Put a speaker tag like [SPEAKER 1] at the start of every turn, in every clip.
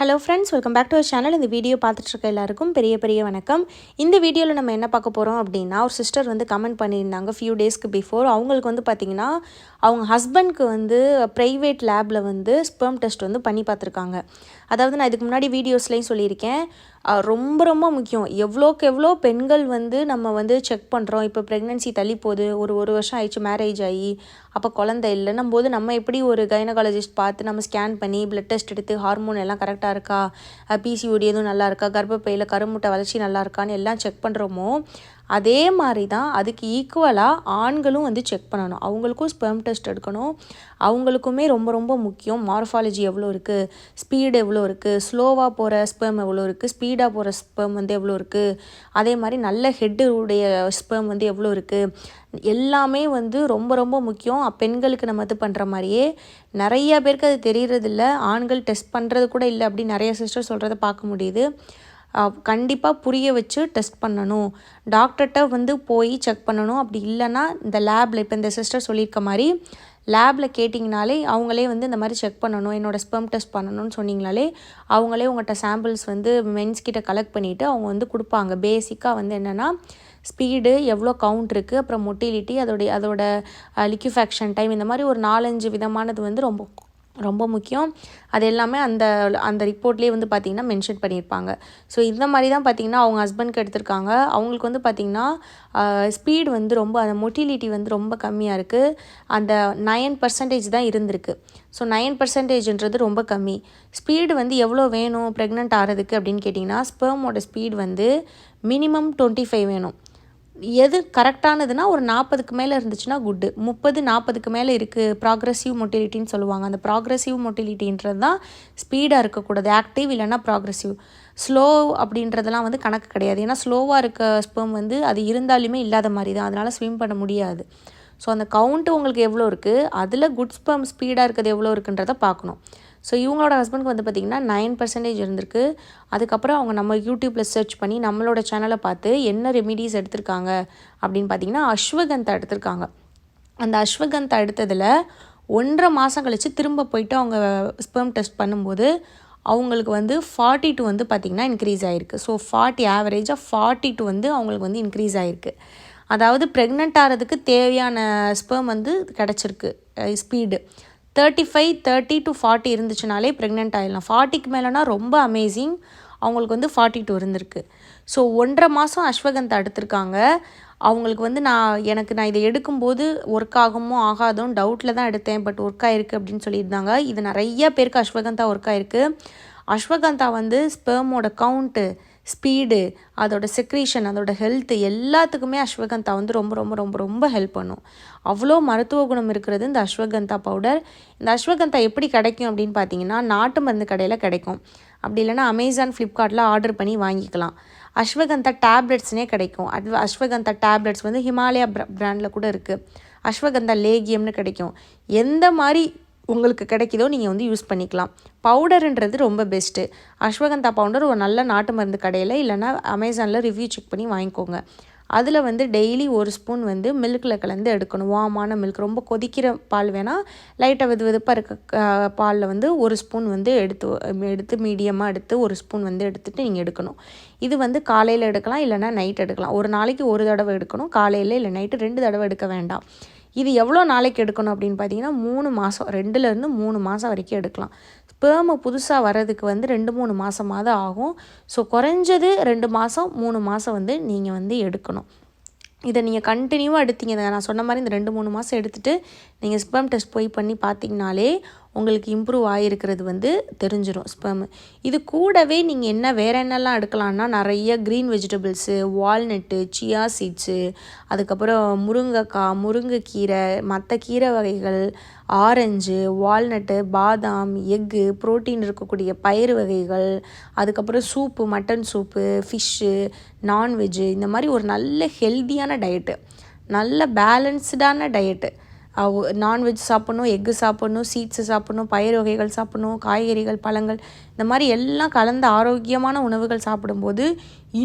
[SPEAKER 1] Hello friends welcome back to our channel இந்த video பார்த்துட்ருக்க எல்லாருக்கும் பெரிய பெரிய வணக்கம். இந்த வீடியோவில் நம்ம என்ன பார்க்க போகிறோம் அப்படின்னா ஒரு சிஸ்டர் வந்து கமெண்ட் பண்ணியிருந்தாங்க ஃபியூ டேஸ்க்கு பிஃபோர் அவங்களுக்கு வந்து பார்த்திங்கன்னா அவங்க ஹஸ்பண்ட்க்கு வந்து ப்ரைவேட் லேபில் வந்து ஸ்பெர்ம் டெஸ்ட் வந்து பண்ணி பார்த்துருக்காங்க. அதாவது நான் இதுக்கு முன்னாடி வீடியோஸ்லேயும் சொல்லியிருக்கேன். ரொம்ப ரொம்ப முக்கியம். எவ்வளோக்கு எவ்வளோ பெண்கள் வந்து நம்ம வந்து செக் பண்ணுறோம் இப்போ ப்ரெக்னென்சி தள்ளி போகுது. ஒரு ஒரு வருஷம் ஆயிடுச்சு மேரேஜ் ஆகி. அப்போ குழந்தை இல்லைன்னும் போது நம்ம எப்படி ஒரு கைனகாலஜிஸ்ட் பார்த்து நம்ம ஸ்கேன் பண்ணி பிளட் டெஸ்ட் எடுத்து ஹார்மோன் எல்லாம் கரெக்டாக இருக்கா? பிசிஓடி எதுவும் நல்லா இருக்கா? கர்ப்பப்பையில் கருமுட்டை வளர்ச்சி நல்லா இருக்கான்னு எல்லாம் செக் பண்ணுறோமோ அதே மாதிரி தான் அதுக்கு ஈக்குவலாக ஆண்களும் வந்து செக் பண்ணணும். அவங்களுக்கும் ஸ்பெர்ம் டெஸ்ட் எடுக்கணும். அவங்களுக்குமே ரொம்ப ரொம்ப முக்கியம். மார்ஃபாலஜி எவ்வளோ இருக்குது ஸ்பீடு எவ்வளோ இருக்குது ஸ்லோவாக போகிற ஸ்பெர்ம் எவ்வளோ இருக்குது ஸ்பீடாக போகிற ஸ்பெர்ம் வந்து எவ்வளோ இருக்குது அதே மாதிரி நல்ல ஹெட்டு உடைய ஸ்பெர்ம் வந்து எவ்வளோ இருக்குது எல்லாமே வந்து ரொம்ப ரொம்ப முக்கியம். பெண்களுக்கு நம்ம இது பண்ணுற மாதிரியே நிறைய பேருக்கு அது தெரியறதில்ல. ஆண்கள் டெஸ்ட் பண்ணுறது கூட இல்லை. அப்படின்னு நிறைய சிஸ்டர் சொல்கிறத பார்க்க முடியுது. கண்டிப்பாக புரிய வச்சு டெஸ்ட் பண்ணணும். டாக்டர்கிட்ட வந்து போய் செக் பண்ணணும். அப்படி இல்லைன்னா இந்த லேபில் இப்போ இந்த சிஸ்டர் சொல்லியிருக்க மாதிரி லேபில் கேட்டிங்கனாலே அவங்களே வந்து இந்த மாதிரி செக் பண்ணணும். என்னோடய ஸ்பெம் டெஸ்ட் பண்ணணும்னு சொன்னீங்களாலே அவங்களே உங்கள்கிட்ட சாம்பிள்ஸ் வந்து மென்ஸ் கிட்ட கலெக்ட் பண்ணிவிட்டு அவங்க வந்து கொடுப்பாங்க. பேசிக்காக வந்து என்னென்னா ஸ்பீடு எவ்வளோ கவுண்ட் இருக்குது அப்புறம் மொட்டிலிட்டி அதோடைய அதோட லிக்யூஃபேக்ஷன் டைம் இந்த மாதிரி ஒரு நாலஞ்சு விதமானது வந்து ரொம்ப ரொம்ப முக்கியம். அது எல்லாமே அந்த அந்த ரிப்போர்ட்லேயே வந்து பார்த்திங்கன்னா மென்ஷன் பண்ணியிருப்பாங்க. ஸோ இந்த மாதிரி தான் பார்த்திங்கன்னா அவங்க ஹஸ்பண்ட்க்கு எடுத்திருக்காங்க. அவங்களுக்கு வந்து பார்த்திங்கன்னா ஸ்பீடு வந்து ரொம்ப அந்த மொட்டிலிட்டி வந்து ரொம்ப கம்மியாக இருக்குது அந்த நயன் பர்சன்டேஜ் தான் இருந்திருக்கு. ஸோ நயன் பர்சன்டேஜ்ன்றது ரொம்ப கம்மி. ஸ்பீடு வந்து எவ்வளோ வேணும் ப்ரெக்னென்ட் ஆகிறதுக்கு அப்படின்னு கேட்டிங்கன்னா ஸ்பெர்மோட ஸ்பீடு வந்து மினிமம் டுவெண்ட்டி ஃபைவ் வேணும். எது கரெக்டானதுன்னா ஒரு நாற்பதுக்கு மேலே இருந்துச்சுன்னா குட்டு முப்பது நாற்பதுக்கு மேலே இருக்குது ப்ராக்ரெசிவ் மொட்டிலிட்டின்னு சொல்லுவாங்க. அந்த ப்ராக்ரெசிவ் மொட்டிலிட்டின்றது தான் ஸ்பீடாக இருக்கக்கூடாது. ஆக்டிவ் இல்லைன்னா ப்ராக்ரெசிவ் ஸ்லோ அப்படின்றதெல்லாம் வந்து கணக்கு கிடையாது. ஏன்னா ஸ்லோவாக இருக்க ஸ்பெம் வந்து அது இருந்தாலுமே இல்லாத மாதிரி தான். அதனால் ஸ்விம் பண்ண முடியாது. ஸோ அந்த கவுண்ட்டு உங்களுக்கு எவ்வளோ இருக்குது அதில் குட் ஸ்பெம் ஸ்பீடாக இருக்கிறது எவ்வளோ இருக்குன்றதை பார்க்கணும். ஸோ இவங்களோட ஹஸ்பண்ட்க்கு வந்து பார்த்திங்கன்னா நைன் பர்சன்டேஜ் இருந்திருக்கு. அதுக்கப்புறம் அவங்க நம்ம யூடியூப்பில் சர்ச் பண்ணி நம்மளோட சேனலை பார்த்து என்ன ரெமிடிஸ் எடுத்திருக்காங்க அப்படின்னு பார்த்தீங்கன்னா அஸ்வகந்தா எடுத்திருக்காங்க. அந்த அஸ்வகந்தா எடுத்ததில் ஒன்றரை மாதம் கழித்து திரும்ப போயிட்டு அவங்க ஸ்பெர்ம் டெஸ்ட் பண்ணும்போது அவங்களுக்கு வந்து ஃபார்ட்டி டூ வந்து பார்த்திங்கன்னா இன்க்ரீஸ் ஆகிருக்கு ஸோ ஃபார்ட்டி ஆவரேஜாக ஃபார்ட்டி டூ வந்து அவங்களுக்கு வந்து இன்க்ரீஸ் ஆகிருக்கு அதாவது ப்ரெக்னென்ட் ஆகிறதுக்கு தேவையான ஸ்பெர்ம் வந்து கிடச்சிருக்கு speed thirty five thirty to forty இருந்துச்சுனாலே pregnant ஆகிடலாம் ஃபார்ட்டிக்கு மேலேனா ரொம்ப அமேசிங் அவங்களுக்கு வந்து ஃபார்ட்டி டூ இருந்திருக்கு. ஸோ ஒன்றரை மாதம் அஸ்வகந்தா எடுத்திருக்காங்க. அவங்களுக்கு வந்து நான் எனக்கு நான் இதை எடுக்கும்போது ஒர்க் ஆகுமோ ஆகாதும் டவுட்டில் தான் எடுத்தேன். பட் ஒர்க் ஆகிருக்கு அப்படின்னு சொல்லியிருந்தாங்க. இது நிறைய பேருக்கு அஸ்வகந்தா ஒர்க் ஆகிருக்கு அஸ்வகந்தா வந்து ஸ்பெர்மோட கவுண்ட்டு ஸ்பீடு அதோட செக்ரீஷன் அதோட ஹெல்த்து எல்லாத்துக்குமே அஸ்வகந்தா வந்து ரொம்ப ரொம்ப ரொம்ப ரொம்ப ஹெல்ப் பண்ணும். அவ்வளோ மருத்துவ குணம் இருக்கிறது இந்த அஸ்வகந்தா பவுடர் இந்த அஸ்வகந்தா எப்படி கிடைக்கும் அப்படின்னு பார்த்தீங்கன்னா நாட்டு மருந்து கடையில் கிடைக்கும். அப்படி இல்லைன்னா அமேசான் ஃப்ளிப்கார்ட்டில் ஆர்டர் பண்ணி வாங்கிக்கலாம். அஸ்வகந்தா டேப்லெட்ஸ்னே கிடைக்கும். அது அஸ்வகந்தா டேப்லெட்ஸ் வந்து ஹிமாலயா பிராண்டில் கூட இருக்குது அஸ்வகந்தா லேகியம்னு கிடைக்கும். எந்த மாதிரி உங்களுக்கு கிடைக்குதோ நீங்கள் வந்து யூஸ் பண்ணிக்கலாம். பவுடருன்றது ரொம்ப பெஸ்ட்டு அஸ்வகந்தா பவுடர் ஒரு நல்ல நாட்டு மருந்து கடையில் இல்லைனா அமேசானில் ரிவ்யூ செக் பண்ணி வாங்கிக்கோங்க. அதில் வந்து டெய்லி ஒரு ஸ்பூன் வந்து மில்கில் கலந்து எடுக்கணும். வாமான மில்க் ரொம்ப கொதிக்கிற பால் வேணால் லைட்டாக வெது வெதுப்பாக இருக்க பாலில் வந்து ஒரு ஸ்பூன் வந்து எடுத்து எடுத்து மீடியமாக எடுத்து ஒரு ஸ்பூன் வந்து எடுத்துகிட்டு நீங்கள் எடுக்கணும். இது வந்து காலையில் எடுக்கலாம் இல்லைனா நைட் எடுக்கலாம். ஒரு நாளைக்கு ஒரு தடவை எடுக்கணும். காலையில் இல்லை நைட்டு ரெண்டு தடவை எடுக்க வேண்டாம். இது எவ்வளோ நாளைக்கு எடுக்கணும் அப்படின்னு பார்த்தீங்கன்னா மூணு மாதம் ரெண்டுலேருந்து மூணு மாதம் வரைக்கும் எடுக்கலாம். ஸ்பேமு புதுசாக வர்றதுக்கு வந்து ரெண்டு மூணு மாதமாவது ஆகும். ஸோ குறைஞ்சது ரெண்டு மாதம் மூணு மாதம் வந்து நீங்கள் வந்து எடுக்கணும். இதை நீங்கள் கண்டினியூவாக எடுத்தீங்க. நான் சொன்ன மாதிரி இந்த ரெண்டு மூணு மாதம் எடுத்துகிட்டு நீங்கள் ஸ்பெம் டெஸ்ட் போய் பண்ணி பார்த்தீங்கனாலே உங்களுக்கு இம்ப்ரூவ் ஆகிருக்கிறது வந்து தெரிஞ்சிடும் ஸ்பெம் இது கூடவே நீங்கள் என்ன வேறு என்னெல்லாம் எடுக்கலான்னா நிறைய green vegetables walnut chia seeds அதுக்கப்புறம் முருங்கைக்காய் முருங்கைக்கீரை மற்ற கீரை வகைகள் ஆரஞ்சு வால்நட்டு பாதாம் எக்கு ப்ரோட்டீன் இருக்கக்கூடிய பயிறு வகைகள் அதுக்கப்புறம் soup mutton soup fish non veg இந்த மாதிரி ஒரு நல்ல ஹெல்த்தியான டயட்டு நல்ல பேலன்ஸ்டான டயட்டு நான்வெஜ் சாப்பிட்ணும் எக்கு சாப்பிட்ணும் சீட்ஸு சாப்பிட்ணும் பயிர் வகைகள் சாப்பிட்ணும் காய்கறிகள் பழங்கள் இந்த மாதிரி எல்லாம் கலந்த ஆரோக்கியமான உணவுகள் சாப்பிடும்போது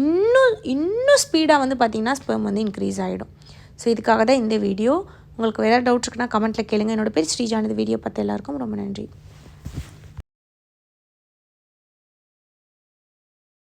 [SPEAKER 1] இன்னும் இன்னும் ஸ்பீடாக வந்து பார்த்திங்கன்னா ஸ்பெம் வந்து இன்க்ரீஸ் ஆகிடும் ஸோ இதுக்காக தான் இந்த வீடியோ உங்களுக்கு வேறு டவுட்ஸ் இருக்குன்னா கமெண்ட்டில் கேளுங்க. என்னோடய பேர் ஸ்ரீஜானது வீடியோ பார்த்து எல்லாருக்கும் ரொம்ப நன்றி.